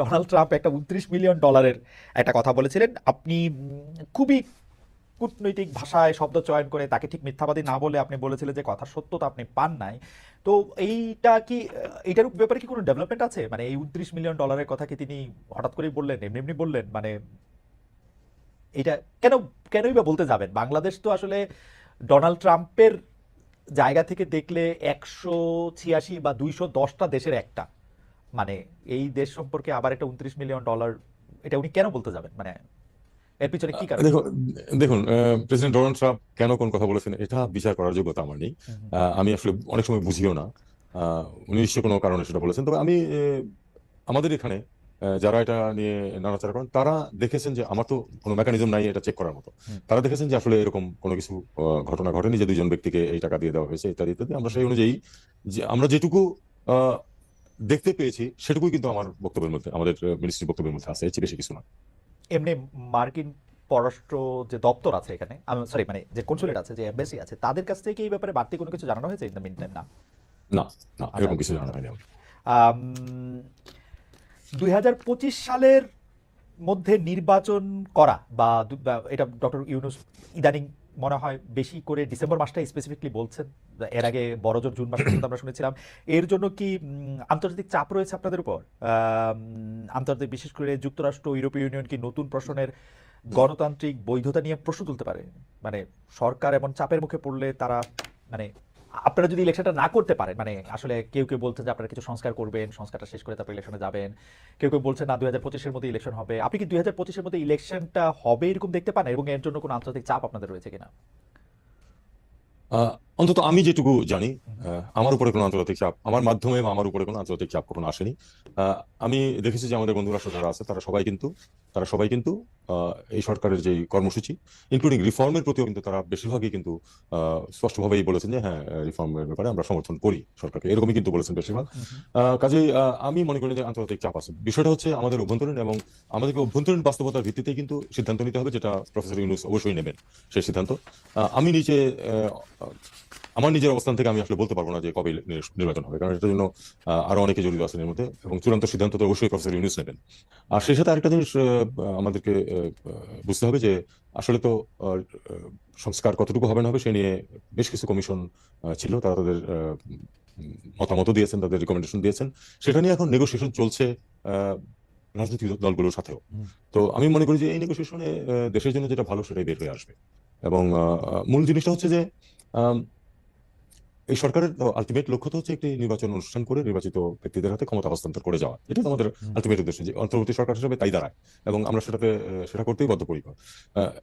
Donald Trump একটা উনত্রিশ million ডলারের একটা কথা বলেছিলেন। আপনি খুবই কূটনৈতিক ভাষায় শব্দ চয়ন করে তাকে ঠিক মিথ্যাবাদী না বলে আপনি বলেছিলেন যে কথা সত্যতা আপনি পান নাই। তো এইটা কি আহ, এইটার ব্যাপারে কি কোনো ডেভেলপমেন্ট আছে? মানে এই উনত্রিশ মিলিয়ন ডলারের কথা কি তিনি হঠাৎ করেই বললেন এমনি এমনি বললেন? মানে এটা কেন কেনই বা বলতে যাবেন? বাংলাদেশ তো আসলে ডোনাল্ড ট্রাম্পের জায়গা থেকে দেখলে একশো ছিয়াশি বা দুইশো দশটা দেশের একটা। মানে এই দেশ সম্পর্কে আবার একটা উনত্রিশ মিলিয়ন ডলার এটা উনি কেন বলতে যাবেন? মানে এর পিছনে কি কারণ? দেখুন দেখুন প্রেসিডেন্ট ডোনাল্ড ট্রাম্প কেন কোন কথা বলেছেন এটা বিচার করার যোগ্যতা আমার নেই। আমি আসলে অনেক সময় বুঝিও না। উনি নিশ্চয়ই কোনো কারণে সেটা বলেছেন। তবে আমি আমাদের এখানে যারা এটা নিয়ে নাড়াচাড়া করেন তারা দেখেছেন যে আমার তো কোনো মেকানিজম নাই এটা চেক করার মতো। তারা দেখেছেন যে আসলে এরকম কোনো কিছু ঘটনা ঘটেনি যে দুজন ব্যক্তিকে এই টাকা দিয়ে দেওয়া হয়েছে ইত্যাদি ইত্যাদি। আমরা সেই অনুযায়ী যে আমরা যেটুকু আহ, দেখতে পেয়েছি সেটুকুই কিন্তু আমার বক্তব্যের মধ্যে আমাদের মিনিস্ট্রির বক্তব্যের মধ্যে আছে এর বেশি কিছু না। এমনি মার্কিন পররাষ্ট্র যে দপ্তর আছে এখানে আমি সরি মানে যে কনসুলেট আছে যে এমবাসি আছে তাদের কাছ থেকে এই ব্যাপারে বাড়তি কোনো কিছু জানানো হয়েছে ইন দ্য মিন টাইম না না না এরকম কিছু জানা হয়নি দুই হাজার পঁচিশ সালের মধ্যে নির্বাচন করা বা এটা ডক্টর ইউনুস ইদানিং মনে হয় বেশি করে ডিসেম্বর মাসটা স্পেসিফিকলি বলছেন। এর আগে বড়জোর জুন মাসের পর্যন্ত আমরা শুনেছিলাম। এর জন্য কি আন্তর্জাতিক চাপ রয়েছে আপনাদের উপর? আন্তর্জাতিক, বিশেষ করে যুক্তরাষ্ট্র, ইউরোপীয় ইউনিয়ন কি নতুন প্রশ্নের গণতান্ত্রিক বৈধতা নিয়ে প্রশ্ন তুলতে পারে? মানে সরকার এমন চাপের মুখে পড়লে তারা মানে আপনারা যদি ইলেকশনটা না করতে পারেন মানে আসলে কেউ কেউ বলছেন যে আপনারা কিছু সংস্কার করবেন, সংস্কারটা শেষ করে তারপর ইলেকশনে যাবেন। কেউ কেউ বলছেন না, দুই হাজার পঁচিশের মধ্যে ইলেকশন হবে। আপনি কি দুই হাজার পঁচিশের মধ্যে ইলেকশনটা হবে এরকম দেখতে পান? এবং এর জন্য কোনো আন্তর্জাতিক চাপ আপনাদের রয়েছে কিনা? অন্তত আমি যেটুকু জানি আমার উপরে কোনো আন্তর্জাতিক চাপ, আমার মাধ্যমে বা আমার উপরে কোনো আন্তর্জাতিক চাপ কখনো আসেনি। আমি দেখেছি যে আমাদের বন্ধু রাষ্ট্র যারা আছে, তারা সবাই কিন্তু, তারা সবাই কিন্তু এই সরকারের যে কর্মসূচি ইনক্লুডিং রিফর্মের প্রতিও কিন্তু তারা বেশিরভাগই কিন্তু স্পষ্টভাবেই বলেছেন যে হ্যাঁ রিফর্মের ব্যাপারে আমরা সমর্থন করি সরকারকে। এরকমই কিন্তু বলেছেন বেশিরভাগ। কাজেই আহ, আমি মনে করি যে আন্তর্জাতিক চাপ আছে। বিষয়টা হচ্ছে আমাদের অভ্যন্তরীণ এবং আমাদেরকে অভ্যন্তরীণ বাস্তবতার ভিত্তিতেই কিন্তু সিদ্ধান্ত নিতে হবে যেটা প্রফেসর ইউনুস অবশ্যই নেবেন সেই সিদ্ধান্ত। আমি নিচে আহ, আমার নিজের অবস্থান থেকে আমি আসলে বলতে পারব না যে কবে নির্বাচন হবে কারণ এটার জন্য আরও অনেকে জড়িত আছেন এর মধ্যে এবং চূড়ান্ত সিদ্ধান্ত তো অবশ্যই প্রফেসর ইউনুস নেবেন। আর সেই সাথে আরেকটা জিনিস আমাদেরকে বুঝতে হবে যে আসলে তো সংস্কার কতটুকু হবে না হবে সে নিয়ে বেশ কিছু কমিশন ছিল তারা তাদের মতামত দিয়েছেন তাদের রিকমেন্ডেশন দিয়েছেন। সেটা নিয়ে এখন নেগোসিয়েশন চলছে আহ, রাজনৈতিক দলগুলোর সাথেও। তো আমি মনে করি যে এই নেগোসিয়েশনে দেশের জন্য যেটা ভালো সেটাই বের হয়ে আসবে। এবং মূল জিনিসটা হচ্ছে যে এই সরকারের আলটিমেট লক্ষ্য তো হচ্ছে একটি নির্বাচন অনুষ্ঠান করে নির্বাচিত ব্যক্তিদের হাতে ক্ষমতা হস্তান্তর করে যাওয়া। এটা তো আমাদের। আলটিমেট উদ্দেশ্য যে অন্তর্বর্তী সরকার হিসেবে তাই দাঁড়ায় এবং আমরা সেটাতে সেটা করতেই বদ্ধপরিকর।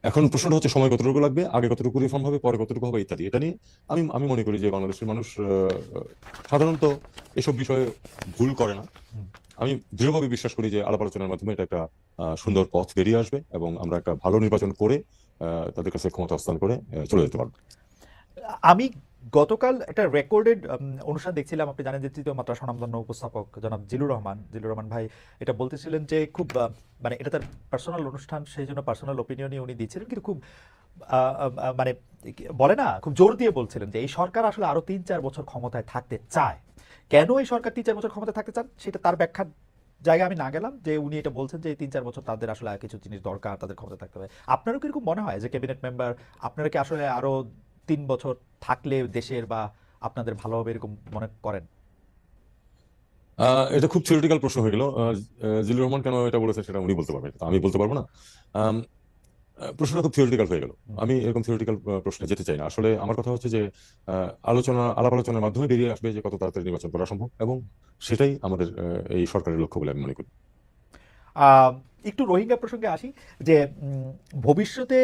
এখন প্রশ্নটা হচ্ছে সময় কতটুকু লাগবে আগে কতটুকু রিফর্ম হবে পরে কতটুকু হবে ইত্যাদি। এটা নিয়ে আমি আমি মনে করি যে বাংলাদেশের মানুষ সাধারণত এসব বিষয়ে ভুল করে না। আমি দৃঢ়ভাবে বিশ্বাস করি যে আলাপ আলোচনার মাধ্যমে এটা একটা সুন্দর পথ বেরিয়ে আসবে এবং আমরা একটা ভালো নির্বাচন করে আহ, তাদের কাছে ক্ষমতা হস্তান্তর করে চলে যেতে পারব। আমি গতকাল একটা রেকর্ডেড অনুষ্ঠান দেখছিলাম। আপনি জানেন যে তৃতীয় মাত্রা স্বনামধন্য উপস্থাপক জনাব জিলুর রহমান জিলুর রহমান ভাই এটা বলতেছিলেন যে খুব মানে এটা তার পার্সোনাল অনুষ্ঠান, সেই জন্য পার্সোনাল ওপিনিয়নই উনি দিচ্ছিলেন। কিন্তু খুব মানে বলে না, খুব জোর দিয়ে বলছিলেন যে এই সরকার আসলে আরও তিন চার বছর ক্ষমতায় থাকতে চায়। কেন এই সরকার তিন চার বছর ক্ষমতায় থাকতে চান? সেটা তার ব্যাখ্যা জায়গায় আমি না গেলাম যে উনি এটা বলছেন যে তিন চার বছর তাদের আসলে কিছু জিনিস দরকার, তাদের ক্ষমতা থাকতে হবে। আপনারও কীরকম মনে হয় যে ক্যাবিনেট মেম্বার, আপনারা কি আসলে আরও তিন বছর থাকলে দেশের বা আপনাদের ভালো হবে এরকম মনে করেন? এটা খুব থিওরিটিক্যাল প্রশ্ন হয়ে গেল। জিলুর রহমান কেন এটা বলেছে সেটা উনি বলতে পারবেন আমি বলতে পারব না। প্রশ্নটা খুব থিওরিটিক্যাল হয়ে গেল। আমি এরকম থিওরিটিক্যাল প্রশ্নে যেতে চাই না। আসলে আমার কথা হচ্ছে যে আলোচনা আলাপ আলোচনার মাধ্যমে বেরিয়ে আসবে যে কত তাড়াতাড়ি নির্বাচন করা সম্ভব এবং সেটাই আমাদের এই সরকারের লক্ষ্য বলে আমি মনে করি। একটু রোহিঙ্গা প্রসঙ্গে আসি, যে ভবিষ্যতে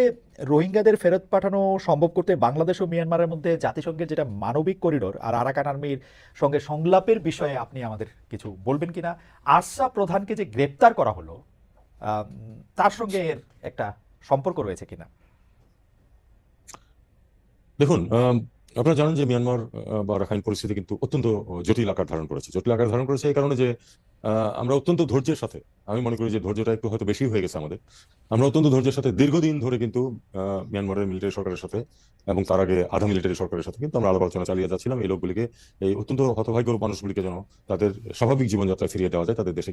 রোহিঙ্গাদের ফেরত পাঠানো সম্ভব করতে বাংলাদেশ ও মিয়ানমারের মধ্যে জাতিসংঘের যেটা মানবিক করিডোর আর আরাকান আর্মির সঙ্গে সংলাপের বিষয়ে আপনি আমাদের কিছু বলবেন কিনা? আরসা প্রধানকে যে গ্রেপ্তার করা হলো তার সঙ্গে এর একটা সম্পর্ক রয়েছে কিনা? দেখুন আপনারা জানেন যে মিয়ানমার বা রাখাইন পরিস্থিতি কিন্তু অত্যন্ত জটিল আকার ধারণ করেছে। জটিল আকার ধারণ করেছে এই কারণে যে আমরা অত্যন্ত ধৈর্যের সাথে, আমি মনে করি যে ধৈর্যটা একটু হয়তো বেশি হয়ে গেছে আমাদের, আমরা অত্যন্ত ধৈর্যের সাথে দীর্ঘদিন ধরে কিন্তু মিয়ানমারের মিলিটারি সরকারের সাথে এবং তার আগে আধা মিলিটারি সরকারের সাথে কিন্তু আমরা আলোচনা চালিয়ে যাচ্ছিলাম। এই লোকগুলিকে, এই অত্যন্ত হতভাগ্য মানুষগুলিকে যেন তাদের স্বাভাবিক জীবনযাত্রায় ফিরিয়ে দেওয়া যায়, তাদের দেশে